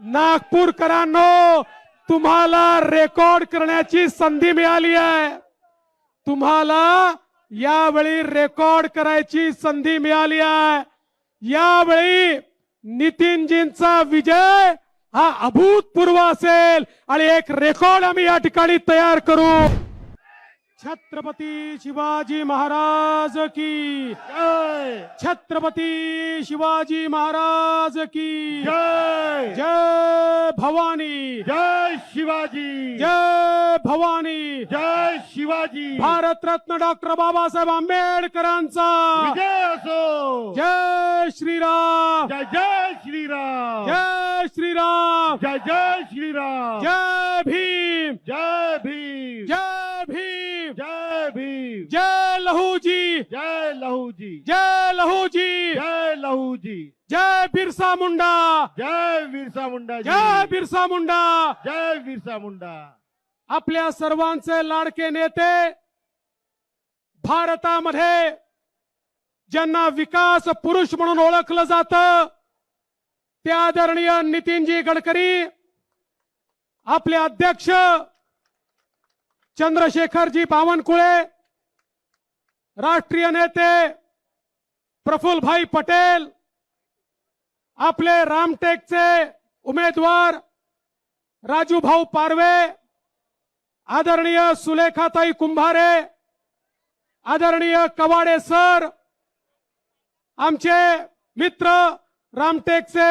नागपूरकरांनो तुम्हाला रेकॉर्ड करण्याची संधी मिळाली आहे. तुम्हाला यावेळी रेकॉर्ड करायची संधी मिळाली आहे. यावेळी नितीनजींचा विजय हा अभूतपूर्व असेल आणि एक रेकॉर्ड आम्ही या ठिकाणी तयार करू. छत्रपती शिवाजी महाराज की जय। छत्रपती शिवाजी महाराज की जय। जय भवानी। जय शिवाजी। जय भवानी। जय शिवाजी। भारतरत्न डॉक्टर बाबासाहेब आंबेडकरांचा। विजय असो। जय श्रीराम। जय जय श्रीराम। जय श्रीराम। जय जय श्रीराम। जय भीम। जय भीम। जय भीम जय जय लहूजी जय लहूजी जय लहूजी जय लहूजी जय बिरसा मुंडा। जय बिरसा मुंडा जी. जय बिरसा मुंडा। जय बिरसा मुंडा। आपल्या सर्वांचे लाडके नेते भारतामध्ये ज्यांना विकास पुरुष म्हणून ओळखलं जात ते आदरणीय नितीनजी गडकरी आपले अध्यक्ष चंद्रशेखरजी बावनकुळे राष्ट्रीय नेते प्रफुल्लभाई पटेल आपले रामटेकचे उमेदवार राजूभाऊ पारवे आदरणीय सुलेखाताई कुंभारे आदरणीय कवाडे सर आमचे मित्र रामटेकचे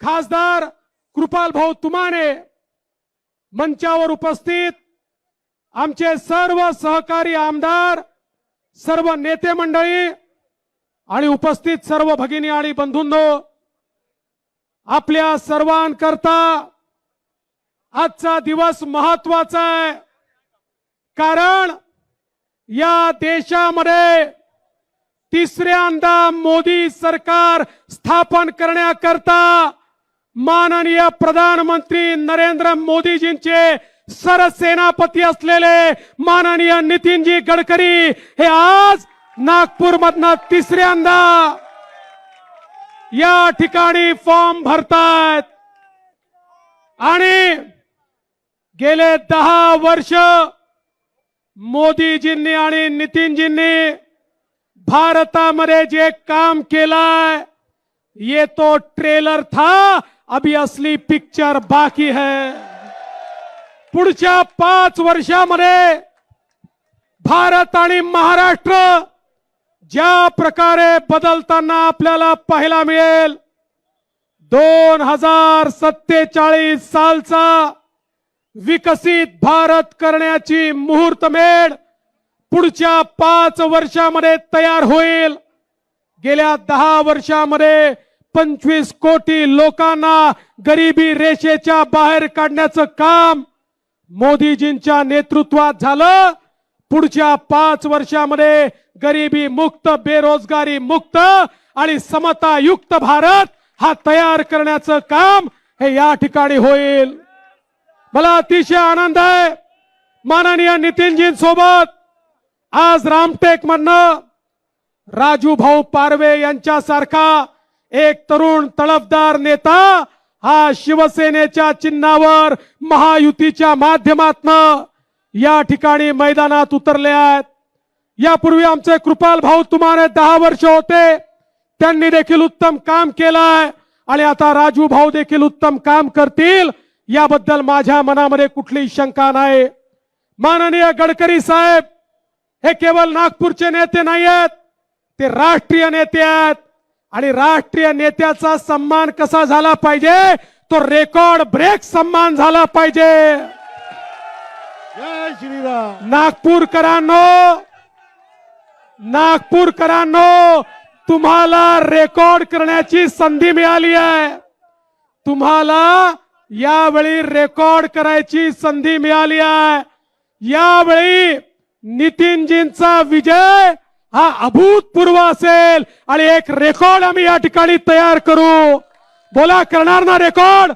खासदार कृपाल भाऊ तुमाने मंचावर उपस्थित आमचे सर्व सहकारी आमदार सर्व नेते मंडळी आणि उपस्थित सर्व भगिनी आणि बंधूंनो आपल्या सर्वांकरता आजचा दिवस महत्त्वाचा आहे. कारण या देशामध्ये तिसऱ्यांदा मोदी सरकार स्थापन करण्याकरता माननीय प्रधानमंत्री नरेंद्र मोदीजींचे सरसेनापती असलेले माननीय नितीनजी गडकरी हे आज नागपूर मधनं तिसऱ्यांदा या ठिकाणी फॉर्म भरतायत. आणि गेले दहा वर्ष मोदीजींनी आणि नितीनजींनी भारतामध्ये जे काम केलाय ये तो ट्रेलर था अभी असली पिक्चर बाकी है. पुढच्या पाच वर्षामध्ये भारत आणि महाराष्ट्र ज्या प्रकारे बदलताना आपल्याला पाहायला मिळेल दोन हजार सत्तेचाळीस सालचा विकसित भारत करण्याची मुहूर्तमेढ पुढच्या पाच वर्षामध्ये तयार होईल. गेल्या दहा वर्षामध्ये पंचवीस कोटी लोकांना गरिबी रेषेच्या बाहेर काढण्याचं काम मोदीजींच्या नेतृत्वात झालं. पुढच्या पाच वर्षामध्ये गरिबी मुक्त बेरोजगारी मुक्त आणि समतायुक्त भारत हा तयार करण्याचं काम हे या ठिकाणी होईल. मला अतिशय आनंद आहे. माननीय नितीनजींसोबत आज रामटेक म्हणणं राजू भाऊ पारवे यांच्यासारखा एक तरुण तळफदार नेता हा शिवसेनेच्या चिन्हावर महायुतीच्या माध्यमातनं या ठिकाणी मैदानात उतरले आहेत. यापूर्वी आमचे कृपाल भाऊ तुम्हाला दहा वर्ष होते. त्यांनी देखील उत्तम काम केलंय आणि आता राजू भाऊ देखील उत्तम काम करतील. याबद्दल माझ्या मनामध्ये कुठलीही शंका नाही. माननीय गडकरी साहेब हे केवळ नागपूरचे नेते नाही आहेत ते राष्ट्रीय नेते आहेत. आणि राष्ट्रीय नेत्याचा सन्मान कसा झाला पाहिजे? तो रेकॉर्ड ब्रेक सन्मान झाला पाहिजे. नागपूरकरांनो नागपूरकरांनो तुम्हाला रेकॉर्ड करण्याची संधी मिळाली आहे. तुम्हाला यावेळी रेकॉर्ड करायची संधी मिळाली आहे. यावेळी नितीनजींचा विजय हा अभूतपूर्व असेल. आणि एक रेकॉर्ड आम्ही या ठिकाणी तयार करू. बोला करणार ना रेकॉर्ड?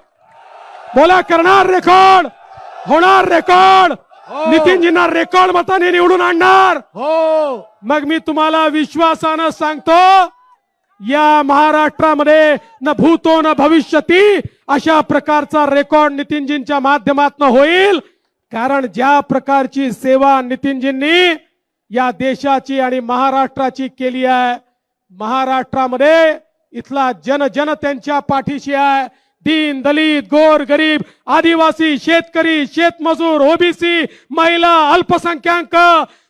बोला करणार रेकॉर्ड? होणार रेकॉर्ड? हो. नितीनजींना रेकॉर्ड मताने निवडून आणणार? हो. मग मी तुम्हाला विश्वासानं सांगतो या महाराष्ट्रामध्ये न भूतो न भविष्यती अशा प्रकारचा रेकॉर्ड नितीनजींच्या माध्यमातून होईल. कारण ज्या प्रकारची सेवा नितीनजींनी या देशाची आणि महाराष्ट्राची केली आहे. महाराष्ट्रामध्ये इथला जन जन त्यांच्या पाठीशी आहे. दीन दलित गोर गरीब आदिवासी शेतकरी शेतमजूर ओबीसी महिला अल्पसंख्याक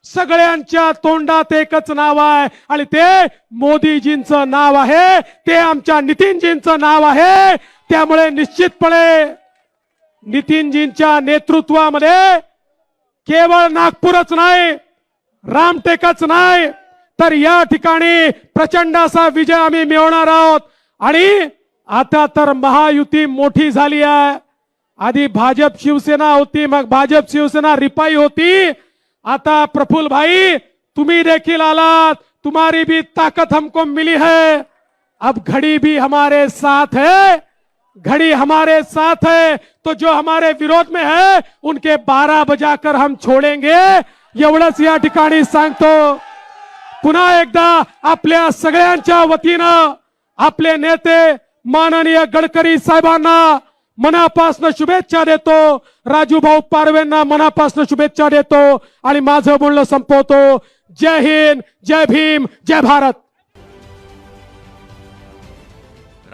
सगळ्यांच्या तोंडात एकच नाव आहे. आणि ते मोदीजींचं नाव आहे. ते आमच्या नितीनजींचं नाव आहे. त्यामुळे निश्चितपणे नितीनजींच्या नेतृत्वामध्ये केवळ नागपूरच नाही रामटेकच नाही ठिकाणी प्रचंड असा विजय आम्ही मिळवणार आहोत. आता तर महायुती झाली आहे. आधी भाजप शिवसेना होती, मग भाजप शिवसेना रिपाई होती. आता प्रफुल भाई, तुम्ही देखील आलात. तुम्हारी भी ताकत हमको मिली है. अब घड़ी भी हमारे साथ है. घड़ी हमारे साथ है. तो जो हमारे विरोध में है, उनके बारह बजाकर हम छोड़ेंगे। एवढंच या ठिकाणी सांगतो. पुन्हा एकदा आपल्या सगळ्यांच्या वतीनं आपले नेते माननीय गडकरी साहेबांना मनापासून शुभेच्छा देतो. राजूभाऊ पारवेंना मनापासून शुभेच्छा देतो आणि माझं बोलणं संपवतो. जय हिंद जय भीम जय भारत.